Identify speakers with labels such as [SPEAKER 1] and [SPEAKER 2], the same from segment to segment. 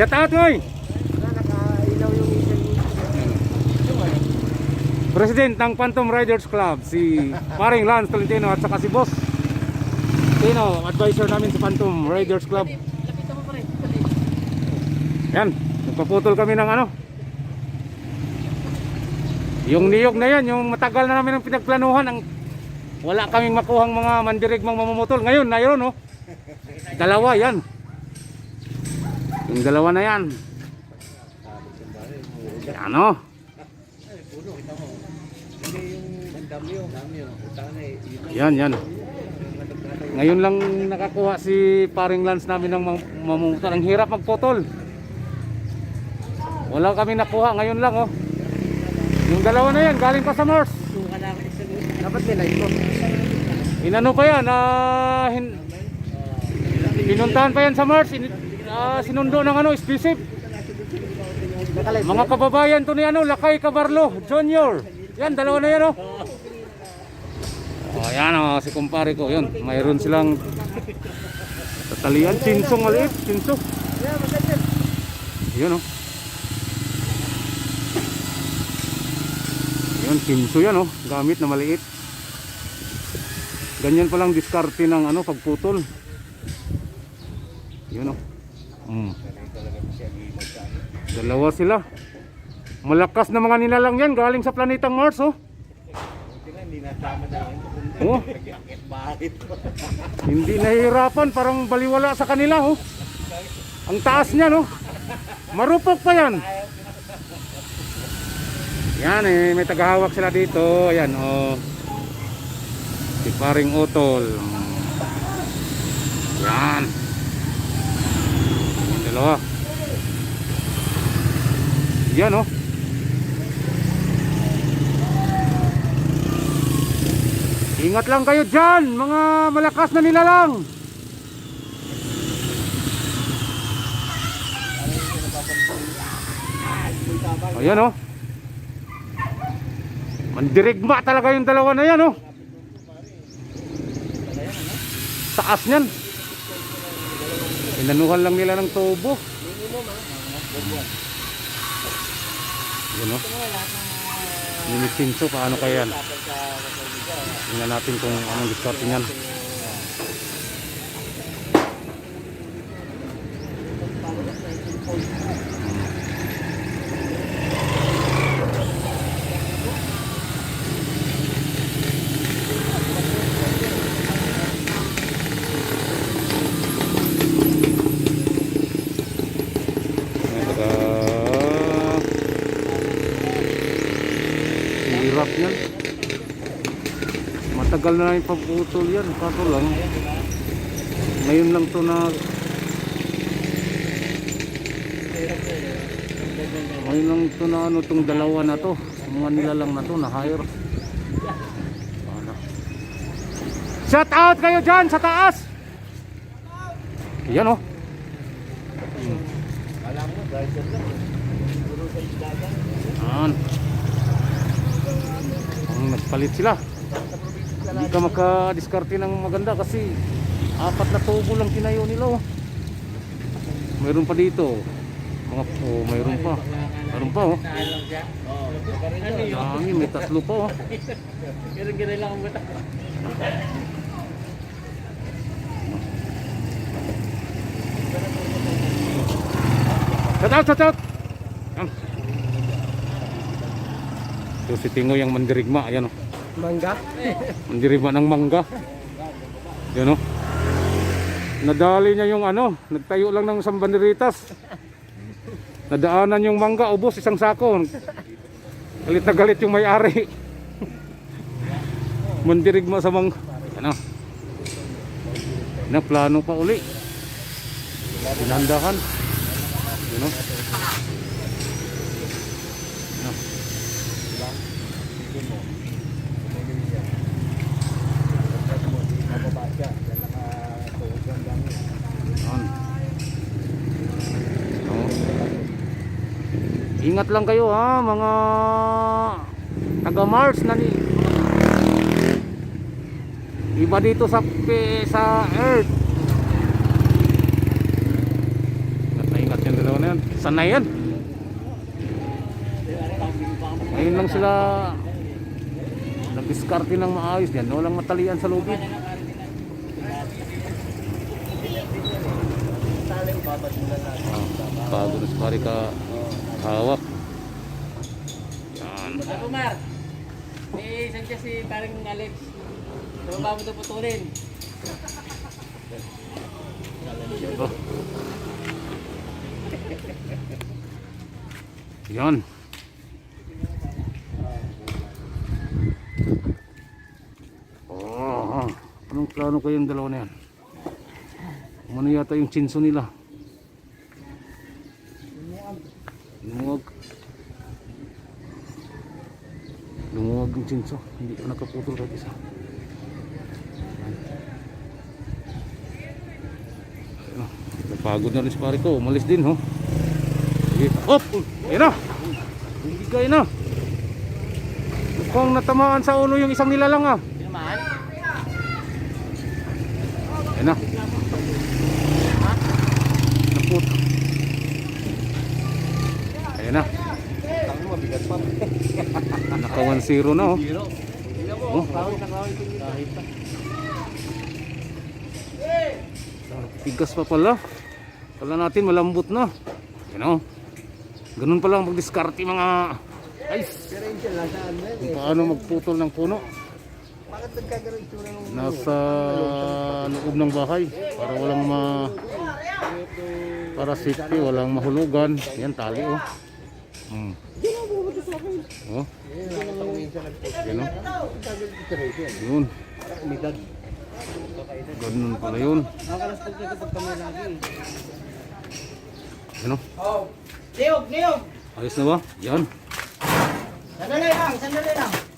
[SPEAKER 1] Shout out, oy! President ng Phantom Riders Club, si paring Lance Tolentino at saka si Boss Tino, advisor namin sa Phantom Riders Club. Yan, nagpaputol kami ng ano. Yung niyog na yan, yung matagal na namin ang pinagplanuhan, ang wala kaming makuhang mga mandirigmang mamumutol. Ngayon, mayroon oh. Dalawa yan. Yung dalawa na yan. Yan oh. Yan, yan. Ngayon lang nakakuha si paring Lance namin ng mam- mamumutal. Ang hirap magputol. Wala kami nakuha. Ngayon lang, oh. Yung dalawa na yan, galing pa sa Mars.
[SPEAKER 2] Dapat nila ito.
[SPEAKER 1] Inano pa yan, ah, hin- pinuntahan pa yan sa Mars. In- ah, sinundo ng ano, exclusive. Mga kababayan to ni ano, Lakay Cabarlo Junior. Yan, dalawa na yan, oh. Oh, yan oh, si kumpare ko, yun. Mayroon silang tatalian, chinsong maliit, chinso. Yun, oh. Yun, chinso yan, oh. Gamit na maliit. Ganyan palang diskarte ng ano, pagputol. Yun, oh. Mm. Dalawa sila. Malakas na mga nilalang yan galing sa planetang Mars oh. Oh. Hindi nahihirapan parang baliwala sa kanila oh. Ang taas niya no. Marupok pa yan. Yan eh, may tagahawak sila dito. Ayan oh. Si paring utol. Yan. Dalawa. Yan oh. Ingat lang kayo dyan, mga malakas na nilalang. Ayan oh. Mandirigma talaga yung dalawa na yan oh. Taas niyan. Inanuhan lang nila ng tubo. Yan oh. Ninisinso, paano kaya yan? Tingnan natin kung anong diskarte niyan. Hirap yan. Matagal na yung pagputol yan. Kaso lang, ngayon lang to na... Ngayon lang to na ano tong dalawa na to. Mga nilalang na to na hire. Ano. Shout out kayo dyan sa taas! Yan oh. Yan. Ang nagpalit sila. Hindi ka makadiskarte ng maganda kasi apat na tubo lang tinayo nila. oh. Mayroon pa dito. Mga oh, mayroon pa. Mayroon pa oh. Dami, may tatlo pa oh. Shout out, shout out. So si Tingo yung mandirigma, ayan oh.
[SPEAKER 2] Mangga.
[SPEAKER 1] Mandirigma ng mangga. Yan oh. Nadali niya yung ano, nagtayo lang ng isang banderitas. Nadaanan yung mangga, ubos isang sako. Galit na galit yung may-ari. Mandirigma sa mangga. Ano? Na plano pa uli. Pinandahan. Yun oh. Ingat lang kayo ha mga taga Mars na ni Iba dito sa sa Earth. Ingat ingat yung dalawa na yan. Sana yan. Ngayon lang sila nag-diskarte ng maayos yan. Walang matalian sa lubid. Ah, bago na pare ka hawak. Yan.
[SPEAKER 3] Ako Mar, may isang siya si parang Alex. Baba mo ito putulin.
[SPEAKER 1] Yan. Oh, plano kayong dalawa na yan? Ano yata yung chinso nila? Lumuwag. Lumuwag yung chinso. Hindi pa nakaputol kahit isa. Napagod na rin si pare ko. Umalis din ho. Sige. Op! Ayun na! Bigay na! Mukhang natamaan sa ulo yung isang nilalang ah.
[SPEAKER 3] Sinamaan?
[SPEAKER 1] Ayun na. Naput. Ayun na.
[SPEAKER 2] Ang mabigat pa.
[SPEAKER 1] Naka 1-0 na oh. Oh.
[SPEAKER 2] na.
[SPEAKER 1] Tigas pa pala. Kala natin malambot na. Yan o. Ganun pala ang magdiskarte mga
[SPEAKER 2] yan
[SPEAKER 1] Kung
[SPEAKER 2] eh.
[SPEAKER 1] paano magputol ng puno.
[SPEAKER 2] Bakit nagkagaroon itsura ng
[SPEAKER 1] Nasa loob ng bahay. Para walang ma... Para safety, walang mahulugan. Yan, tali oh. Hmm. Oh, yan oh. Yun. Ganun pala yun.
[SPEAKER 2] Nakakalastig na ito pag kami lagi.
[SPEAKER 1] Yan oh.
[SPEAKER 3] Niyog! Niyog!
[SPEAKER 1] Ayos na ba? Yan.
[SPEAKER 3] Sandali lang! Sandali lang!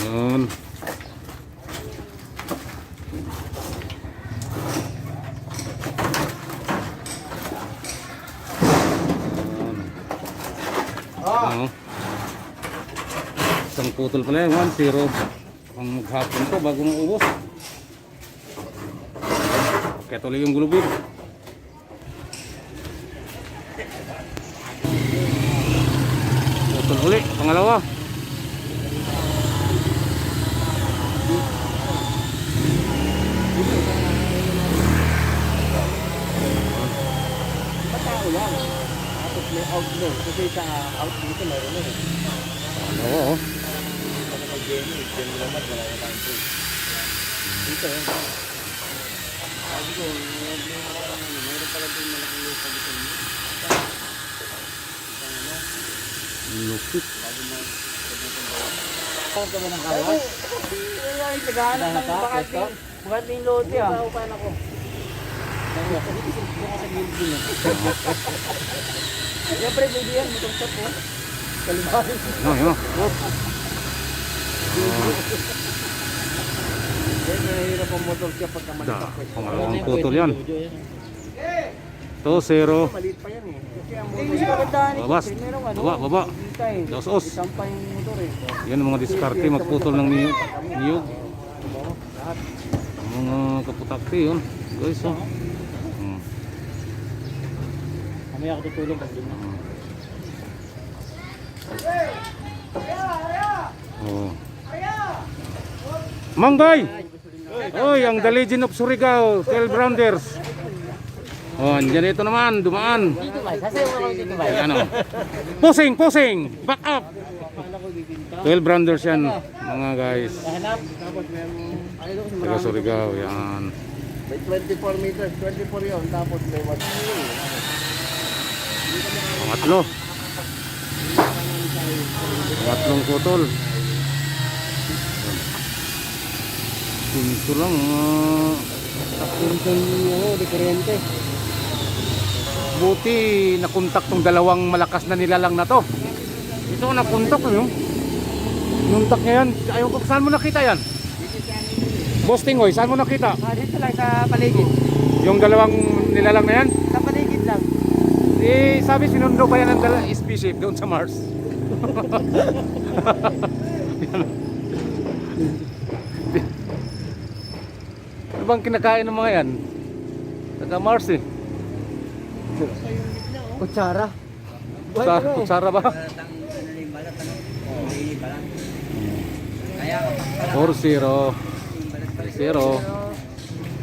[SPEAKER 1] Yan. Yan. Isang putol pala yan, 1-0. Ang maghapon to bago maubos. Kaya tuloy yung gulubid. Putol uli, pangalawa.
[SPEAKER 2] Doon. Kasi sa out dito meron na eh.
[SPEAKER 1] Oo.
[SPEAKER 2] Ano kay Jenny? Jenny naman wala na tayong pool. Dito eh. Sabi ko, meron pala din malaking lupa dito.
[SPEAKER 1] Lupit.
[SPEAKER 3] Ako ka ba ng kawas? Ay, tagahanap ng bakating. Bakating lote ah.
[SPEAKER 2] Paupahan ako.
[SPEAKER 3] Siyempre, pwede yan. Mutong shot po.
[SPEAKER 2] Kalimahin.
[SPEAKER 1] Ano, yun.
[SPEAKER 2] Then, mahirap ang motor siya pagka malipak ko.
[SPEAKER 1] pangalawang putol yan. 2-0.
[SPEAKER 2] Maliit pa yan eh. Kasi ang motor siya.
[SPEAKER 3] siya magdaan.
[SPEAKER 1] Babas.
[SPEAKER 3] Ano.
[SPEAKER 1] Baba, baba.
[SPEAKER 3] Eh.
[SPEAKER 1] Dos-os.
[SPEAKER 3] Isang pa yung motor eh.
[SPEAKER 1] Yan ang mga diskarte magputol ng niyog. niyog.
[SPEAKER 2] Lahat.
[SPEAKER 1] Ang mga kaputakti yun. Guys, oh. Hmm.
[SPEAKER 3] Mamaya ako tutulong pag din.
[SPEAKER 1] Oh. Manggay! Oy, ang The Legend of Surigao, 12 rounders. Oh, andyan ito naman, dumaan.
[SPEAKER 3] Dito ba? Sasayaw ako dito ba?
[SPEAKER 1] Ay, ano? Posing, posing! Back up! 12 rounders yan, mga guys. Taga Surigao, yan.
[SPEAKER 2] may 24 meters, 24 yun. Tapos may 1
[SPEAKER 1] Pangatlo. Pangatlong putol. Pinto lang, mga...
[SPEAKER 2] Takuntan nyo, diferente.
[SPEAKER 1] Buti nakontak tong dalawang malakas na nilalang na to. Ito nakontak ano? Nuntak niya yan. Ayaw ko, saan mo nakita yan? Boss Tingoy, saan mo nakita?
[SPEAKER 3] Ah, dito lang sa paligid.
[SPEAKER 1] Yung dalawang nilalang na yan?
[SPEAKER 3] Sa.
[SPEAKER 1] Eh, sabi sinundo pa yan ng dala spaceship doon sa Mars. ano bang kinakain ng mga yan? Taga Mars eh.
[SPEAKER 2] Kutsara.
[SPEAKER 1] Sa, kutsara ba?
[SPEAKER 3] Pala,
[SPEAKER 1] 4-0.
[SPEAKER 3] yung balat pala.
[SPEAKER 1] 0.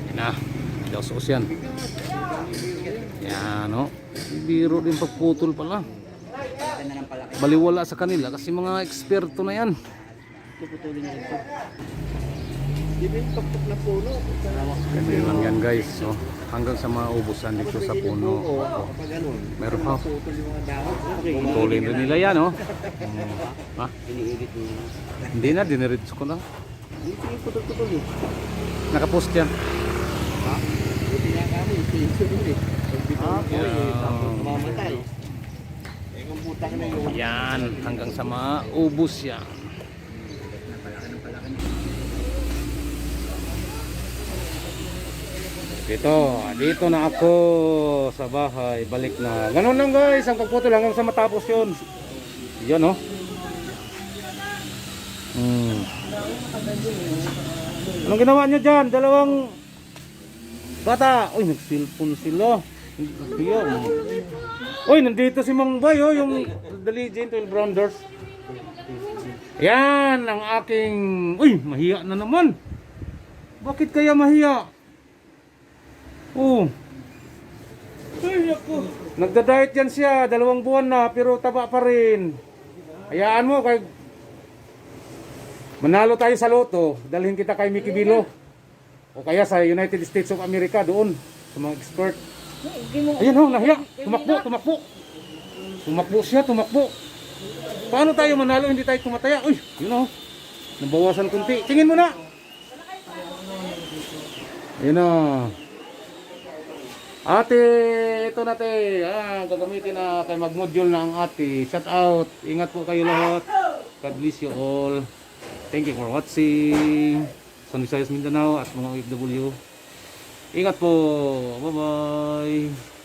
[SPEAKER 1] Yan na. Daw suos yan. Yan o. Biro din pagputol pala. Baliwala sa kanila kasi mga eksperto na yan.
[SPEAKER 3] Puputulin na rin ito.
[SPEAKER 2] Yung tuktok na puno?
[SPEAKER 1] Ganyan lang yan guys. So, hanggang sa maubusan dito sa puno.
[SPEAKER 2] Kapag ganun.
[SPEAKER 1] Meron pa.
[SPEAKER 2] Yung.
[SPEAKER 1] Putulin rin nila yan oh. Hmm. Ha? Hindi na, diniritso ko lang.
[SPEAKER 2] Yung.
[SPEAKER 1] Nakapost yan.
[SPEAKER 2] Ha? Buti nga kami, pinso din eh. Eh.
[SPEAKER 1] Yan, hanggang sa maubos yan. Dito, dito na ako sa bahay, balik na. Ganun lang guys, ang pagputol hanggang sa matapos yun. Yan oh. Hmm. Anong ginawa niyo dyan? Dalawang bata. Uy, nag-cellphone sila. Yan. Uy, nandito si Mang Bay, oh, yung The Legend, 12 Rounders. Yan, ang aking... Uy, mahiya na naman. Bakit kaya mahiya? Oh. Ay, ako. Nagda-diet yan siya, dalawang buwan na, pero taba pa rin. Hayaan mo, kay... Manalo tayo sa loto, dalhin kita kay Mickey Bilo. O kaya sa United States of America, doon, sa mga expert. Ayan oh, nahiya. Tumakbo, tumakbo. Tumakbo siya, tumakbo. Paano tayo manalo hindi tayo tumataya? Uy, yun oh. Nabawasan kunti. Tingin mo na. Yun oh. Ate, ito na te. Ah, gagamitin na kay mag-module na ang ate. Shout out. Ingat po kayo lahat. God bless you all. Thank you for watching. San Visayas Mindanao at mga OFW. Ingat po. Bye-bye.